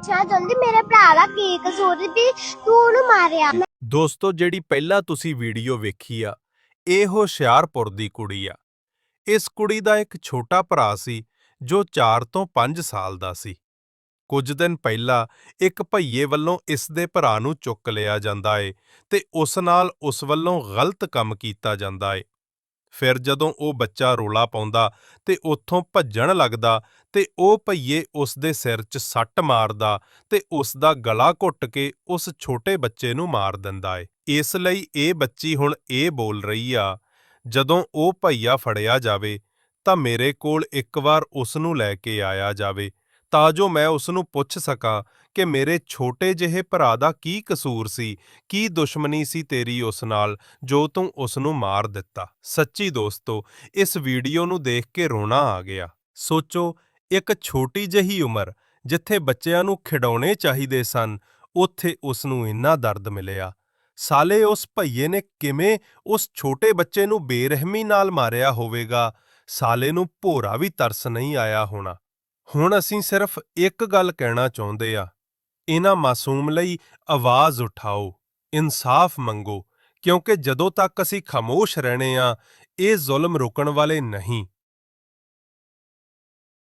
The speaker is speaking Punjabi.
ਪੁੱਛਣਾ ਚਾਹੁੰਦੀ ਮੇਰੇ ਭਰਾ ਦਾ ਕੀ ਕਸੂਰ ਵੀ ਤੂੰ ਉਹਨੂੰ ਮਾਰਿਆ। ਦੋਸਤੋ, ਜਿਹੜੀ ਪਹਿਲਾਂ ਤੁਸੀਂ ਵੀਡੀਓ ਵੇਖੀ ਆ, ਇਹ ਹੁਸ਼ਿਆਰਪੁਰ ਦੀ ਕੁੜੀ ਆ। ਇਸ ਕੁੜੀ ਦਾ ਇੱਕ ਛੋਟਾ ਭਰਾ ਸੀ, ਜੋ 4 ਤੋਂ 5 ਸਾਲ ਦਾ ਸੀ। ਕੁਝ ਦਿਨ ਪਹਿਲਾਂ ਇੱਕ ਭਈਏ ਵੱਲੋਂ ਇਸ ਦੇ ਭਰਾ ਨੂੰ ਚੁੱਕ ਲਿਆ ਜਾਂਦਾ ਏ ਤੇ ਉਸ ਨਾਲ ਉਸ ਵੱਲੋਂ ਗਲਤ ਕੰਮ ਕੀਤਾ ਜਾਂਦਾ ਏ। ਫਿਰ ਜਦੋਂ ਉਹ ਬੱਚਾ ਰੋਲਾ ਪਾਉਂਦਾ ਤੇ ਉੱਥੋਂ ਭੱਜਣ ਲੱਗਦਾ ਤੇ ਉਹ ਭਈਏ ਉਸ ਦੇ ਸਿਰ 'ਚ ਸੱਟ ਮਾਰਦਾ ਤੇ ਉਸ ਦਾ ਗਲਾ ਘੁੱਟ ਕੇ ਉਸ ਛੋਟੇ ਬੱਚੇ ਨੂੰ ਮਾਰ ਦਿੰਦਾ ਏ। ਇਸ ਲਈ ਇਹ ਬੱਚੀ ਹੁਣ ਇਹ ਬੋਲ ਰਹੀ ਆ, ਜਦੋਂ ਉਹ ਭਈਆ ਫੜਿਆ ਜਾਵੇ ਤਾਂ ਮੇਰੇ ਕੋਲ ਇੱਕ ਵਾਰ ਉਸ ਨੂੰ ਲੈ ਕੇ ਆਇਆ ਜਾਵੇ ਤਾਂ ਜੋ ਮੈਂ ਉਸ ਨੂੰ ਪੁੱਛ ਸਕਾਂ ਕਿ ਮੇਰੇ ਛੋਟੇ ਜਿਹੇ ਭਰਾ ਦਾ ਕੀ ਕਸੂਰ ਸੀ, ਕੀ ਦੁਸ਼ਮਣੀ ਸੀ ਤੇਰੀ ਉਸ ਨਾਲ ਜੋ ਤੂੰ ਉਸ ਨੂੰ ਮਾਰ ਦਿੱਤਾ। ਸੱਚੀ ਦੋਸਤੋ, ਇਸ ਵੀਡੀਓ ਨੂੰ ਦੇਖ ਕੇ ਰੋਣਾ ਆ ਗਿਆ। ਸੋਚੋ, ਇੱਕ ਛੋਟੀ ਜਿਹੀ ਉਮਰ ਜਿੱਥੇ ਬੱਚਿਆਂ ਨੂੰ ਖਿਡੌਣੇ ਚਾਹੀਦੇ ਸਨ, ਉੱਥੇ ਉਸ ਨੂੰ ਇੰਨਾ ਦਰਦ ਮਿਲਿਆ। ਸਾਲੇ ਉਸ ਭਈਏ ਨੇ ਕਿਵੇਂ ਉਸ ਛੋਟੇ ਬੱਚੇ ਨੂੰ ਬੇਰਹਿਮੀ ਨਾਲ ਮਾਰਿਆ ਹੋਵੇਗਾ? ਸਾਲੇ ਨੂੰ ਭੋਰਾ ਵੀ ਤਰਸ ਨਹੀਂ ਆਇਆ ਹੋਣਾ। ਹੁਣ ਅਸੀਂ ਸਿਰਫ ਇੱਕ ਗੱਲ ਕਹਿਣਾ ਚਾਹੁੰਦੇ ਆ, ਇਹਨਾਂ ਮਾਸੂਮ ਲਈ ਆਵਾਜ਼ ਉਠਾਓ, ਇਨਸਾਫ ਮੰਗੋ, ਕਿਉਂਕਿ ਜਦੋਂ ਤੱਕ ਅਸੀਂ ਖਾਮੋਸ਼ ਰਹਿਣੇ ਆ, ਇਹ ਜ਼ੁਲਮ ਰੁਕਣ ਵਾਲੇ ਨਹੀਂ।